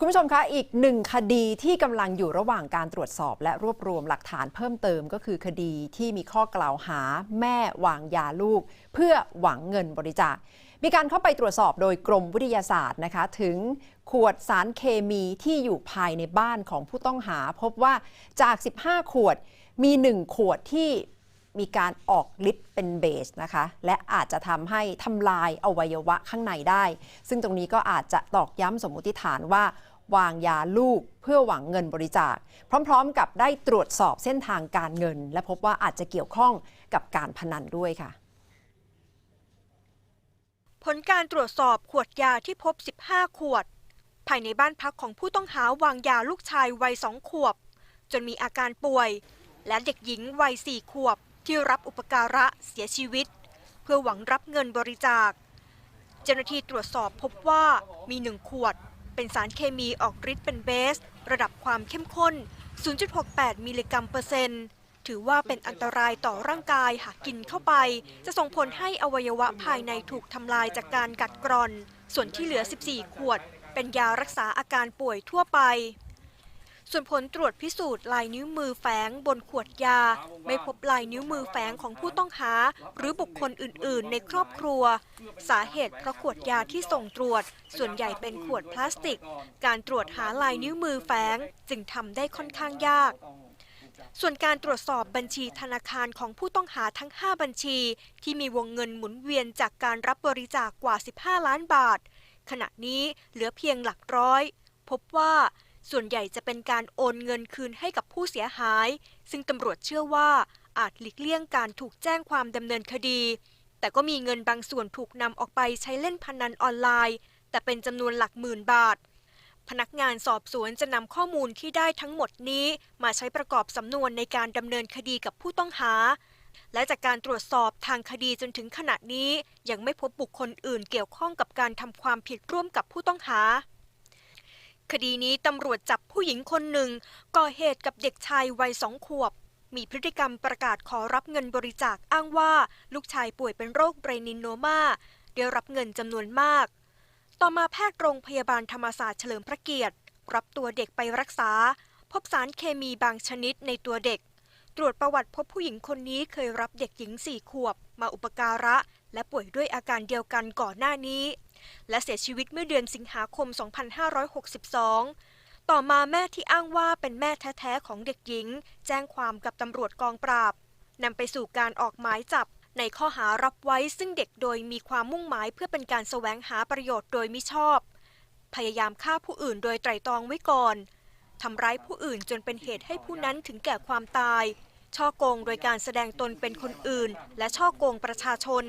คุณผู้ชมคะ อีกหนึ่งคดีที่กำลังอยู่ระหว่างการตรวจสอบ และรวบรวมหลักฐานเพิ่มเติมก็คือคดีที่มีข้อกล่าวหาแม่วางยาลูก เพื่อหวังเงินบริจาค มีการเข้าไปตรวจสอบโดยกรมวิทยาศาสตร์นะคะ ถึงขวดสารเคมีที่อยู่ภายในบ้านของผู้ต้องหา พบว่าจาก 15 ขวดมี 1 ขวดที่ มีการออกฤทธิ์เป็นเบสนะคะ และอาจจะทำให้ทำลายอวัยวะข้างในได้ ซึ่งตรงนี้ก็อาจจะตอกย้ำสมมติฐานว่าวางยาลูกเพื่อหวังเงินบริจาค พร้อมๆกับได้ตรวจสอบเส้นทางการเงิน และพบว่าอาจจะเกี่ยวข้องกับการพนันด้วยค่ะ ผลการตรวจสอบขวดยาที่พบ 15 ขวด ภายในบ้านพักของผู้ต้องหาวางยาลูกชายวัยสองขวบ จนมีอาการป่วย และเด็กหญิงวัยสี่ขวบ ที่รับอุปการะเสียชีวิต เพื่อหวังรับเงินบริจาค เจ้าหน้าที่ตรวจสอบพบว่ามีหนึ่งขวด เป็นสารเคมีออกฤทธิ์เป็นเบส ระดับความเข้มข้น 0.68 มิลลิกรัมเปอร์เซ็นต์ถือว่าเป็นอันตรายต่อร่างกายหากกินเข้าไป จะส่งผลให้อวัยวะภายในถูกทำลายจากการกัดกร่อน ส่วนที่เหลือ 14 ขวด เป็นยารักษาอาการป่วยทั่วไป ส่วนผลตรวจพิสูจน์ลายนิ้วมือแฝงบนขวดยา ไม่พบลายนิ้วมือแฝงของผู้ต้องหา หรือบุคคลอื่น ๆ ในครอบครัว สาเหตุเพราะขวดยาที่ส่งตรวจ ส่วนใหญ่เป็นขวดพลาสติก การตรวจหาลายนิ้วมือแฝงจึงทำได้ค่อนข้างยากส่วนการตรวจสอบบัญชีธนาคารของผู้ต้องหาทั้ง 5 บัญชี ที่มีวงเงินหมุนเวียนจากการรับบริจาคกว่า 15 ล้านบาท ขณะนี้เหลือเพียงหลักร้อย พบว่า ส่วนใหญ่จะเป็นการโอนเงินคืนให้กับผู้เสียหาย ซึ่งตำรวจเชื่อว่าอาจหลีกเลี่ยงการถูกแจ้งความดำเนินคดี แต่ก็มีเงินบางส่วนถูกนำออกไปใช้เล่นพนันออนไลน์ แต่เป็นจำนวนหลักหมื่นบาท พนักงานสอบสวนจะนำข้อมูลที่ได้ทั้งหมดนี้ มาใช้ประกอบสำนวนในการดำเนินคดีกับผู้ต้องหา และจากการตรวจสอบทางคดีจนถึงขณะนี้ ยังไม่พบบุคคลอื่นเกี่ยวข้องกับการทำความผิดร่วมกับผู้ต้องหา คดีนี้ตำรวจจับผู้หญิงคนหนึ่งก่อเหตุกับเด็กชายวัยสองขวบ มีพฤติกรรมประกาศขอรับเงินบริจาคอ้างว่าลูกชายป่วยเป็นโรคเบรนินโนมาได้รับเงินจำนวนมาก ต่อมาแพทย์โรงพยาบาลธรรมศาสตร์เฉลิมพระเกียรติ รับตัวเด็กไปรักษา พบสารเคมีบางชนิดในตัวเด็ก ตรวจประวัติพบผู้หญิงคนนี้เคยรับเด็กหญิงสี่ขวบ มาอุปการะ และป่วยด้วยอาการเดียวกันก่อนหน้านี้ และเสียชีวิตเมื่อเดือนสิงหาคม 2562 ต่อมาแม่ที่อ้างว่าเป็นแม่แท้ๆของเด็กหญิง แจ้งความกับตำรวจกองปราบนำไปสู่การออกหมายจับในข้อหารับไว้ซึ่งเด็กโดยมีความมุ่งหมายเพื่อเป็นการแสวงหาประโยชน์โดยมิชอบ พยายามฆ่าผู้อื่นโดยไตร่ตรองไว้ก่อนทำร้ายผู้อื่นจนเป็นเหตุให้ผู้นั้นถึงแก่ความตาย ช่อโกงโดยการแสดงตนเป็นคนอื่น และช่อโกงประชาชน